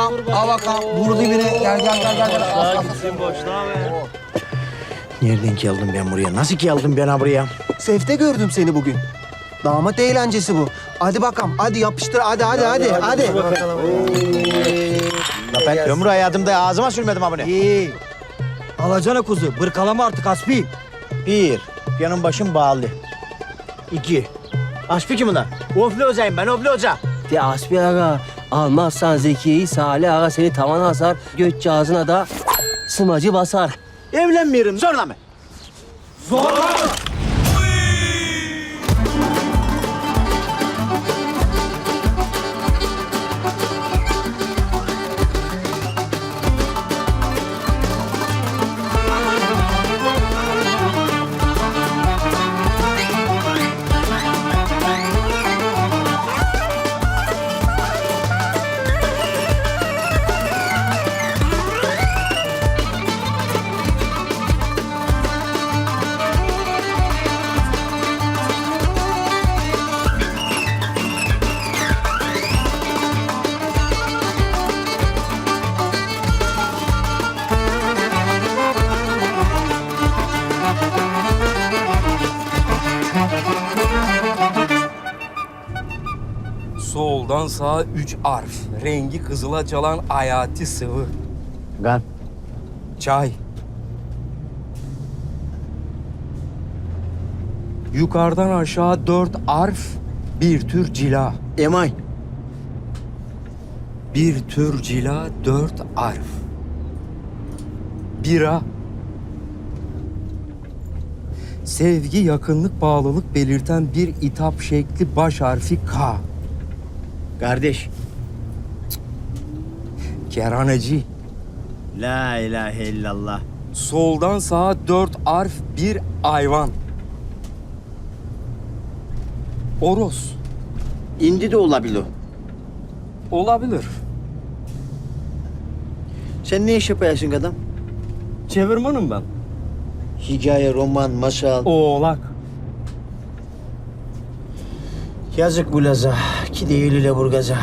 bakalım, al bakalım. Vur dibine. Gel gel gel gel. gel. As, as, as. Nereden geldim ben buraya? Nasıl geldim ben ha buraya? Sefte gördüm seni bugün. Damat eğlencesi bu. Hadi bakalım, hadi yapıştır, hadi hadi hadi hadi. La ben ömrü hayatımda ağzıma sürmedim ha bunu. İyi. Alacana kuzu. Bırkalama artık Hasbi. Bir, yanım başım bağlı. İki, Aşpı ki bunlar? Ofli hocayım ben, ofli hoca. De Asbi Aga, almazsan Zeki'yi Salih Aga seni tavana asar, göç cihazına da sımacı basar. Evlenmiyorum, zorla mı? Soldan sağa üç arf. Rengi kızıla çalan hayati sıvı. Gan. Çay. Yukarıdan aşağı dört arf. Bir tür cila. Emay. Bir tür cila dört arf. Bira. Sevgi, yakınlık, bağlılık belirten bir itap şekli baş harfi K. Kardeş. Kerhaneci. La ilahe illallah. Soldan sağa dört arf bir hayvan. Oros. İndi de olabilir. Olabilir. Sen ne iş yapıyorsun adam? Çevirmanım ben. Hikaye, roman, masal. Oğlak. Yazık bu laza. Ki değil ile burgaza.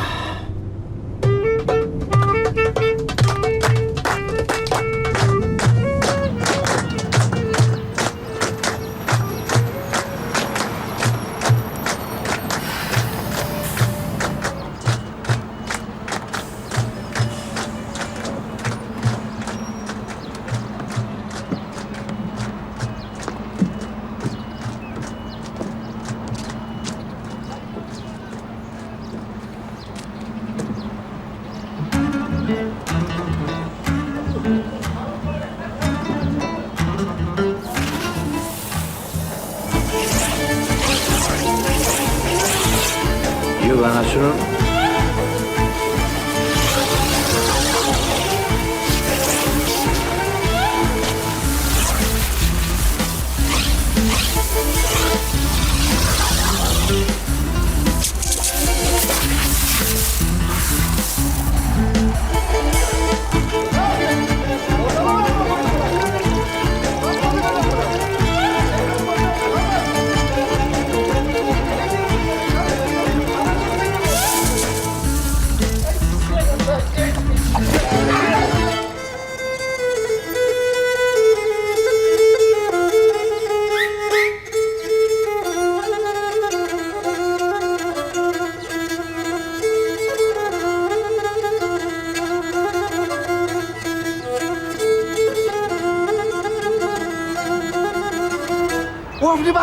Yok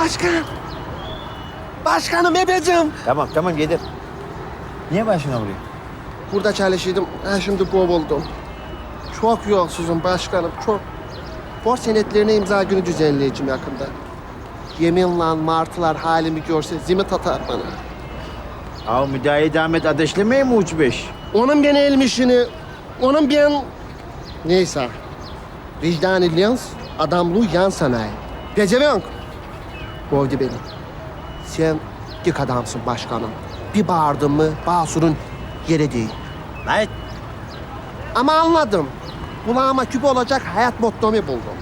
anasının. Ofli başkan. Başkanım ebecim. Tamam tamam gelir. Niye başına vuruyor? Burada çalışıyordum. Ha şimdi kovuldum. Çok yolsuzum başkanım, çok. Borç senetlerine imza günü düzenleyeceğim yakında. Yeminle martılar halimi görse zimit atar bana. Av müdahale Ahmet ateşlemeye mi uç beş? Onun ben elmişini, onun ben... Neyse. Vicdani lens, adamlığı yan sanayi. Pezevenk. Kovdu beni. Sen dik adamsın başkanım. Bir bağırdın mı basurun yere değil. Lan Ama anladım. Kulağıma küp olacak hayat mottomu buldum.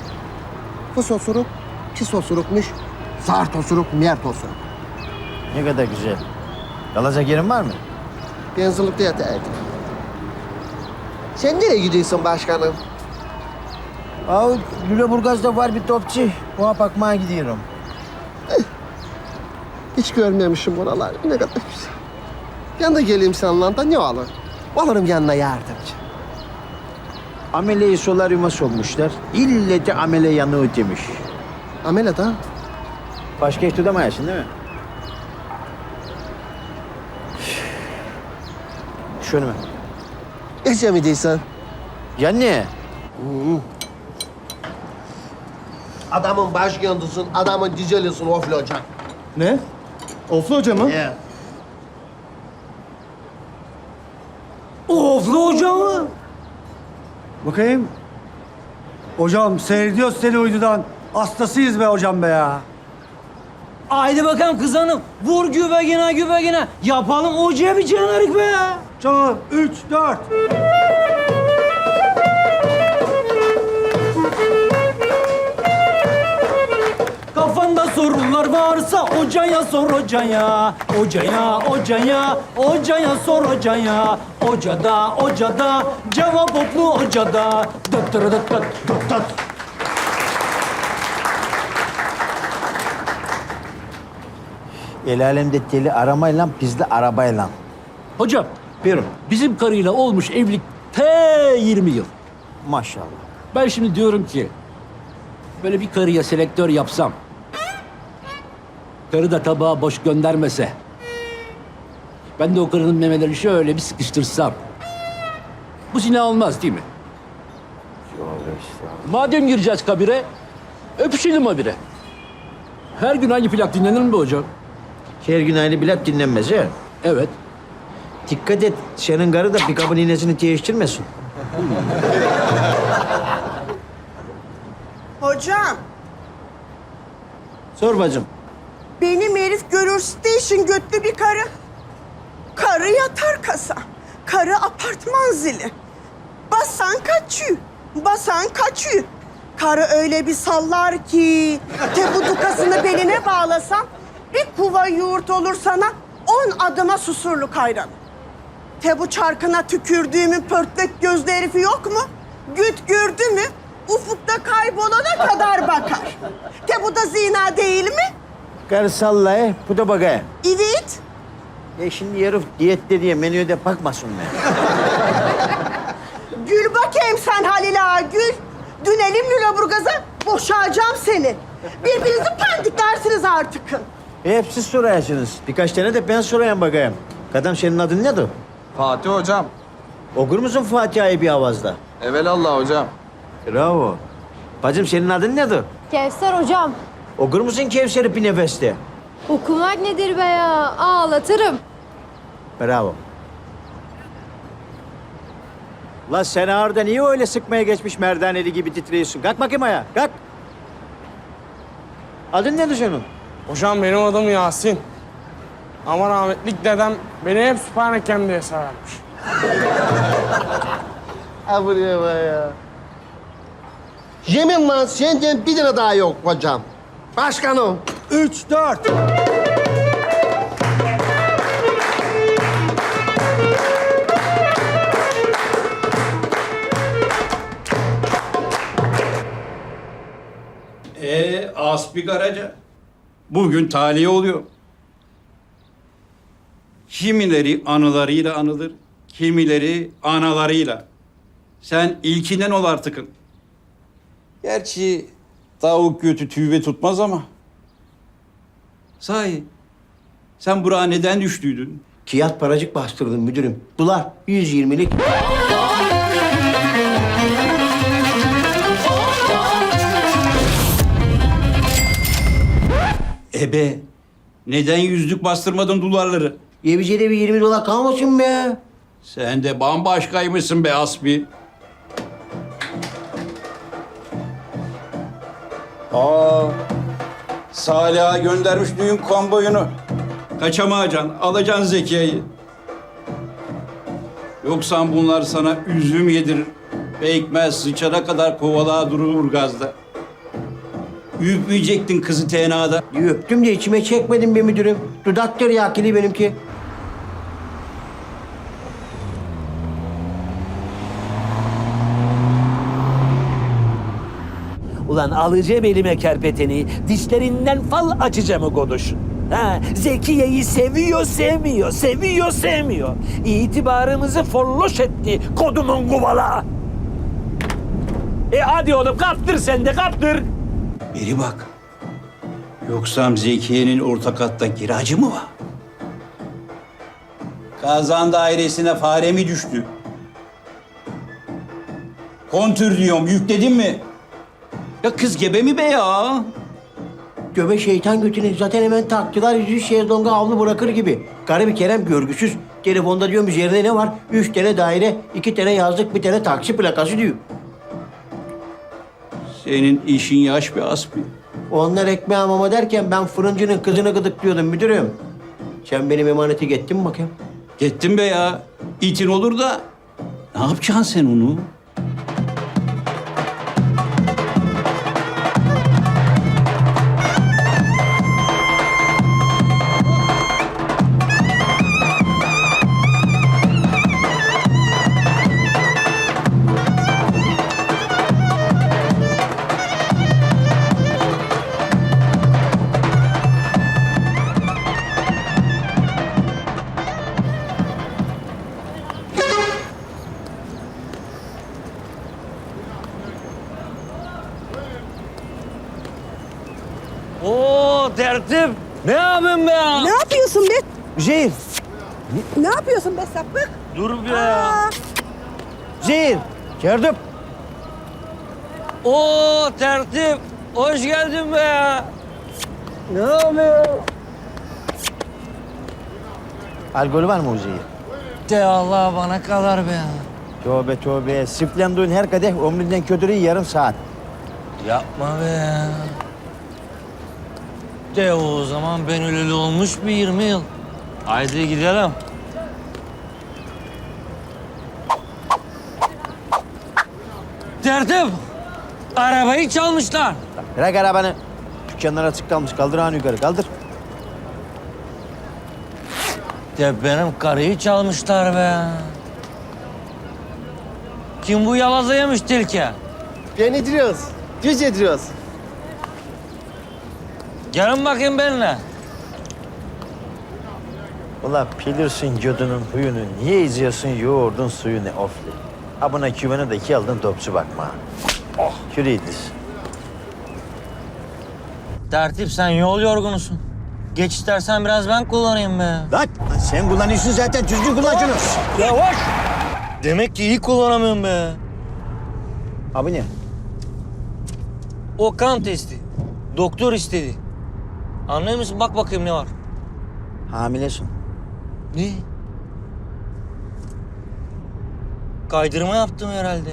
Fıs osuruk, pis osurukmuş. Zart osuruk, mert osuruk. ne kadar güzel. Kalacak yerin var mı? Benzinlikte yataydım. Sen nereye gidiyorsun başkanım? Aa, Lüleburgaz'da var bir topçu. Ona bakmaya gidiyorum. Hiç görmemişim buralar. Ne kadar güzel. Ben de geleyim seninle da ne olur? Olurum yanına yardımcı. Ameleyi solaryuma sokmuşlar. İlle de amele yanığı demiş. Amele da. Başka hiç tutamayasın değil mi? Şunu mu? Ece mi değilsen? Ya ne? Adamın baş yıldızın, adamın dicelisin ofli hocam. Ne? Oflu hoca mı? Ya. Oflu hoca mı? Bakayım. Hocam seyrediyoruz seni uydudan. Hastasıyız be hocam be ya. Haydi bakalım kız hanım. Vur güvegine güvegine. Yapalım hocaya bir canarik be ya. Tamam. Üç, dört. Kafanda sorunlar varsa hocaya sor hocaya. Hocaya, hocaya, hocaya sor hocaya. Hocada, hocada, cevap oklu hocada. Dıt dırı dıt dıt dıt dıt. El alemde deli aramayla bizde arabayla. Hocam, Buyurun. bizim karıyla olmuş evlilik te 20 yıl. Maşallah. Ben şimdi diyorum ki, böyle bir karıya selektör yapsam, karı da tabağı boş göndermese, ben de o karının memelerini şöyle bir sıkıştırsam, bu zina olmaz değil mi? Madem gireceğiz kabire, öpüşelim habire. Her gün aynı plak dinlenir mi be hocam? Her gün aynı bilet dinlenmez ya. Evet. Dikkat et, senin karı da pikabın iğnesini değiştirmesin. Hocam, Sor bacım. Benim herif görürse işin götlü bir karı. Karı yatar kasa. Karı apartman zili. Basan kaçıyor. Basan kaçıyor. Karı öyle bir sallar ki te bu dukasını beline bağlasam bir kuva yoğurt olur sana on adıma susurluk hayran. Te bu çarkına tükürdüğümün pörtlek gözlü herifi yok mu? Güt gördü mü ufukta kaybolana kadar bakar. Te bu da zina değil mi? Karı sallaya, bu da bakaya. Evet. E şimdi herif diyette diye menüde bakmasın be. Gül bakayım sen Halil ağa gül. Dünelim Lüleburgaz'a boşayacağım seni. Birbirinizi pandiklersiniz artık. E hep siz sorarsınız. Birkaç tane de ben sorayım bakayım. Kadam senin adın nedir? Fatih hocam. Okur musun Fatiha'yı bir avazda? Evelallah hocam. Bravo. Bacım senin adın nedir? Kevser hocam, Okur musun Kevser'i bir nefeste? okumak nedir be ya? Ağlatırım. Bravo. La sen ağırda niye öyle sıkmaya geçmiş merdaneli gibi titriyorsun? Kalk bakayım ayağa, kalk. Adın nedir senin? Hocam benim adım Yasin. Ama rahmetlik dedem beni hep Süpernekem diye severmiş. Ha buraya bak ya. Yemin lan senden bir tane daha yok hocam. Başkanım. Üç, dört. Ee, Aspi Karaca. Bugün taliye oluyor. Kimileri anılarıyla anılır, kimileri analarıyla. Sen ilkinden ol artıkın. Gerçi tavuk götü tüve tutmaz ama. Sahi, sen buraya neden düştüydün? Kiyat paracık bastırdın müdürüm. Dolar 120'lik. Ebe, neden yüzlük bastırmadın dolarları? Yevizede bir 20 dolar kalmasın be. Sen de bambaşkaymışsın be Aspi. Aa, Salih'a göndermiş düğün kamboyunu. Kaçamayacaksın, alacaksın Zekiye'yi. Yoksa bunlar sana üzüm yedirir. Pekmez sıçana kadar kovalığa durur gazda. Üpmeyecektin kızı TNA'da. Öptüm de içime çekmedim be müdürüm. Dudaktır yakili benimki. Ulan alacağım elime kerpeteni, dişlerinden fal açacağım o goduşun. Ha, Zekiye'yi seviyor, sevmiyor, seviyor, sevmiyor. İtibarımızı folloş etti kodumun kuvala. E hadi oğlum kaptır sen de kaptır. Beri bak. Yoksa Zekiye'nin orta katta kiracı mı var? Kazan dairesine fare mi düştü? Kontür diyorum, yükledin mi? Ya kız gebe mi be ya? Göbe şeytan götüne zaten hemen taktılar yüzü şezlonga avlu bırakır gibi. Garibi Kerem görgüsüz. Telefonda diyorum üzerinde ne var? Üç tane daire, iki tane yazlık, bir tane taksi plakası diyor. Senin işin yaş bir aspi. Onlar ekmeğe mama derken ben fırıncının kızını gıdıklıyordum müdürüm. Sen benim emaneti gettin mi bakayım? Gittin be ya. İtin olur da ne yapacaksın sen onu? Zehir, Ne yapıyorsun be sapık? Dur be ya. zehir. Gördüm. Oo tertip. Hoş geldin be ya. Ne yapıyorsun? Alkolü var mı o zehir? De Allah bana kadar be ya. Tövbe tövbe. Siflendiğin her kadeh ömründen kötülüğü yarım saat. Yapma be ya. De o zaman ben öleli olmuş bir 20 yıl. Haydi gidelim. Tertip. Arabayı çalmışlar. Bırak arabanı. Dükkanlar açık kalmış. Kaldır ağını yukarı. Kaldır. De benim karıyı çalmışlar be. Kim bu yalaza yemiş tilki? Ben ediyoruz. Düz ediyoruz. Gelin bakayım benimle. Ula bilirsin gödünün huyunu. Niye izliyorsun yoğurdun suyunu ofli? Ha buna küvene de iki aldın topçu bakma. Oh. Yürü İdris. Tertip sen yol yorgunusun. Geç istersen biraz ben kullanayım be. Lan sen kullanıyorsun zaten. Düzgün kullan şunu. Yavaş. Demek ki iyi kullanamıyorum be. Abi ne? O kan testi. Doktor istedi. Anlıyor musun? Bak bakayım ne var. Hamilesin. Ne? Kaydırma yaptım herhalde.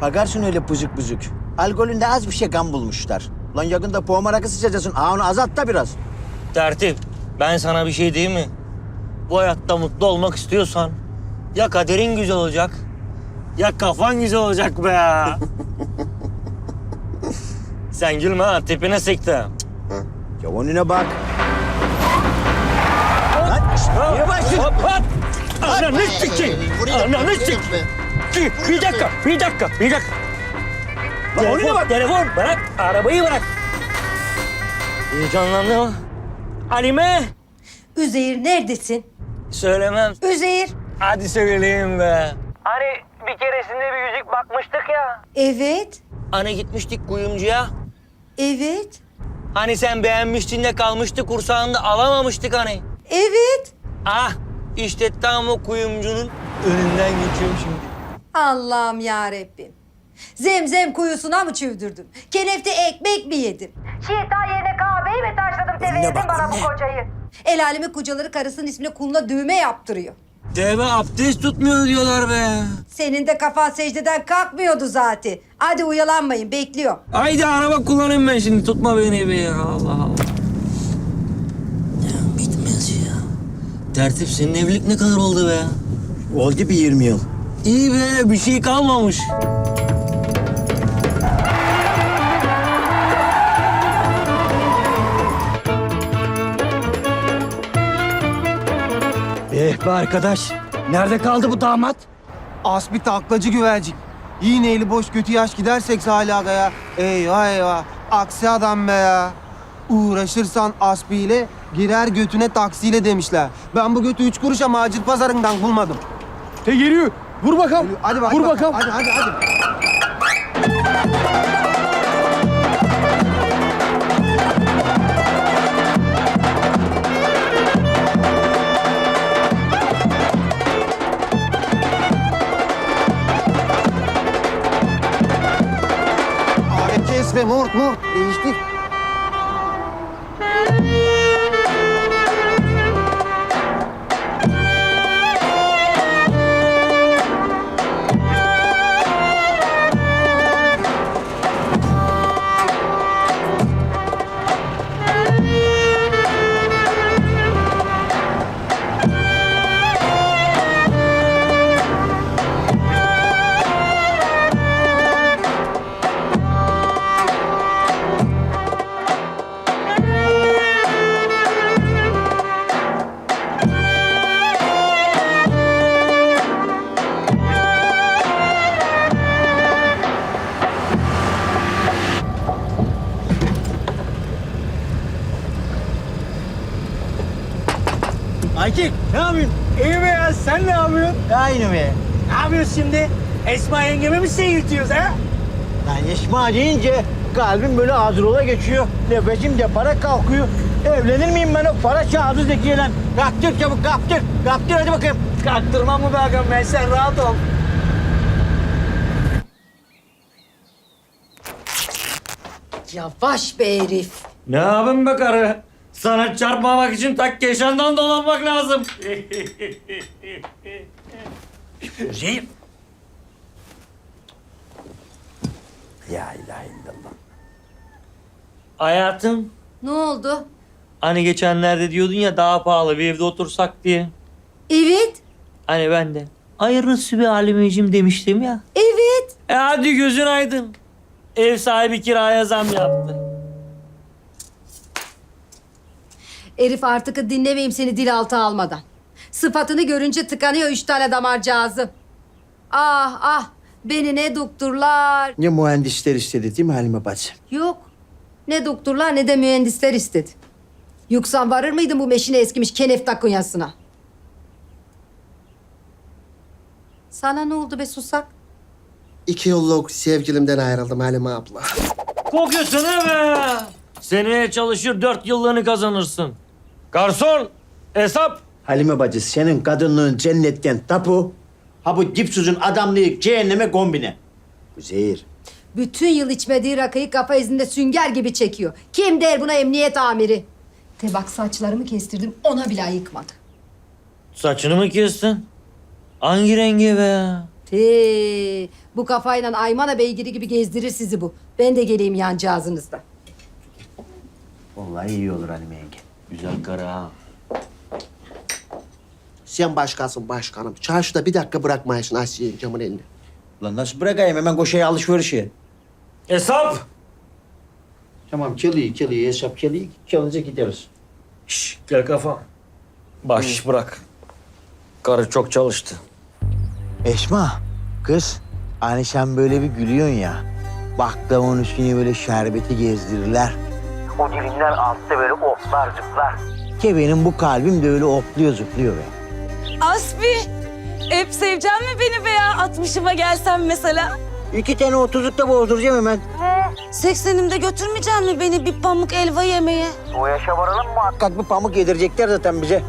Bakarsın öyle bızık bızık. Alkolünde az bir şey kan bulmuşlar. Lan yakında poğma rakı sıçacaksın. Aa onu azalt da biraz. Tertip, ben sana bir şey diyeyim mi? Bu hayatta mutlu olmak istiyorsan ya kaderin güzel olacak ya kafan güzel olacak be. Sen gülme ha, tipine sekti. Ya önüne bak. Başlıyorsun? Hop hop! Ananı sikeyim! Ananı sikeyim! Bir dakika, bir dakika, bir dakika. Telefon, telefon bırak, arabayı bırak. Heyecanlandı mı? Halime! Üzeyir neredesin? Söylemem. Üzeyir. Hadi söyleyeyim be. Hani bir keresinde bir yüzük bakmıştık ya. Evet. Hani gitmiştik kuyumcuya. Evet. Hani sen beğenmiştin de kalmıştı kursağında alamamıştık hani. Evet. Ah işte tam o kuyumcunun önünden geçiyorum şimdi. Allah'ım ya Rabbim. Zemzem kuyusuna mı çövdürdüm? Kenefte ekmek mi yedim? Şiita yerine kahveyi mi taşladım teveyedim bana bu kocayı? El alemi kocaları karısının ismine kuluna düğme yaptırıyor. Deve abdest tutmuyor diyorlar be. Senin de kafan secdeden kalkmıyordu zaten. Hadi uyalanmayın bekliyor. Haydi araba kullanayım ben şimdi tutma beni be ya Allah Allah. Ya bitmez ya. Tertip senin evlilik ne kadar oldu be? Oldu bir 20 yıl. İyi be bir şey kalmamış. Eh be arkadaş. Nerede kaldı bu damat? As bir taklacı güvercin. İğneyle boş götü yaş gidersek Aga ya. Eyvah eyvah. Aksi adam be ya. Uğraşırsan asbiyle girer götüne taksiyle demişler. Ben bu götü üç kuruşa macit pazarından bulmadım. Te geliyor. Vur bakalım. Hadi bak. Vur bak, bakalım. Hadi hadi hadi. Alet kes ve mort mort. Değiştir. Aykik ne yapıyorsun? İyi be ya sen ne yapıyorsun? Aynı be. Ne yapıyoruz şimdi? Esma yengeme mi seyirtiyoruz ha? Lan Esma deyince kalbim böyle hazrola geçiyor. Nefesim de para kalkıyor. Evlenir miyim ben o para çağırdı Zekiye'yle? Kaptır çabuk kaptır. Kaptır hadi bakayım. Kaktırmam mı be ağam ben sen rahat ol. Yavaş be herif. Ne yapayım be karı? Sana çarpmamak için tak keşandan dolanmak lazım. Üzeyim. Ya ilahe illallah. Hayatım, Ne oldu? hani geçenlerde diyordun ya daha pahalı bir evde otursak diye. Evet, Hani ben de. Hayırlısı bir alemeciğim demiştim ya. evet. E hadi gözün aydın. Ev sahibi kiraya zam yaptı. Herif artık dinlemeyeyim seni dil altı almadan. Sıfatını görünce tıkanıyor üç tane damarcağızı. Ah ah beni ne doktorlar. Ne mühendisler istedi değil mi Halime bacı? Yok ne doktorlar ne de mühendisler istedi. Yoksa varır mıydın bu meşine eskimiş kenef takunyasına? Sana ne oldu be susak? İki yıllık sevgilimden ayrıldım Halime abla. Kokuyorsun he be. Seneye çalışır dört yıllığını kazanırsın. Garson hesap. Halime bacı senin kadınlığın cennetten tapu. Ha bu dipsuzun adamlığı cehenneme kombine. Zehir. Bütün yıl içmediği rakıyı kafa izinde sünger gibi çekiyor. Kim der buna emniyet amiri? Te bak saçlarımı kestirdim ona bile yıkmadı. Saçını mı kestin? Hangi rengi be? Te bu kafayla Aymana beygiri gibi gezdirir sizi bu. Ben de geleyim yancağızınızda. Vallahi iyi olur Halime yenge. Güzel kara ha. Sen başkasın başkanım. Çarşıda bir dakika bırakmayasın Asiye camın elini. Lan nasıl bırakayım hemen koşaya alışverişe. Hesap. Tamam keliği keliği hesap keliği çalınca gideriz. Şş, gel kafa. Baş bırak. Karı çok çalıştı. Esma kız hani sen böyle bir gülüyorsun ya. Baklavanın üstüne böyle şerbeti gezdirirler. O dilimler altta böyle oflar zıplar. Ki benim bu kalbim de öyle ofluyor zıplıyor be. Asbi, hep sevecek mi beni be ya? 60'ıma gelsem mesela. İki tane otuzlukta bozduracağım hemen. 80'imde götürmeyecek mi beni bir pamuk elva yemeye? O yaşa varalım muhakkak bir pamuk yedirecekler zaten bize.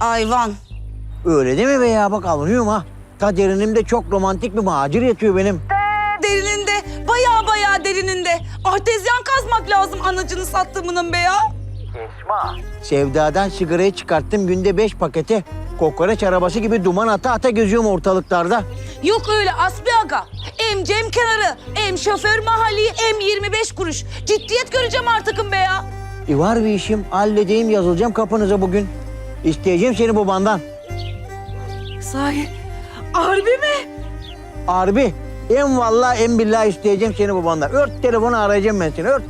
Ayvan. Öyle değil mi be ya bak alınıyorum ha. Ta derinimde çok romantik bir macir yatıyor benim. Derininde. Artezyan kazmak lazım anacını sattığımının be ya. Sevdadan sigarayı çıkarttım günde beş pakete. Kokoreç arabası gibi duman ata ata geziyorum ortalıklarda. Yok öyle Asbi aga. Em Cem kenarı, em şoför mahalli, em 25 kuruş. Ciddiyet göreceğim artıkım be ya. E var bir işim halledeyim yazılacağım kapınıza bugün. İsteyeceğim seni babandan. Sahi, harbi mi? Harbi en vallahi en billahi isteyeceğim seni babandan. Ört telefonu arayacağım ben seni ört.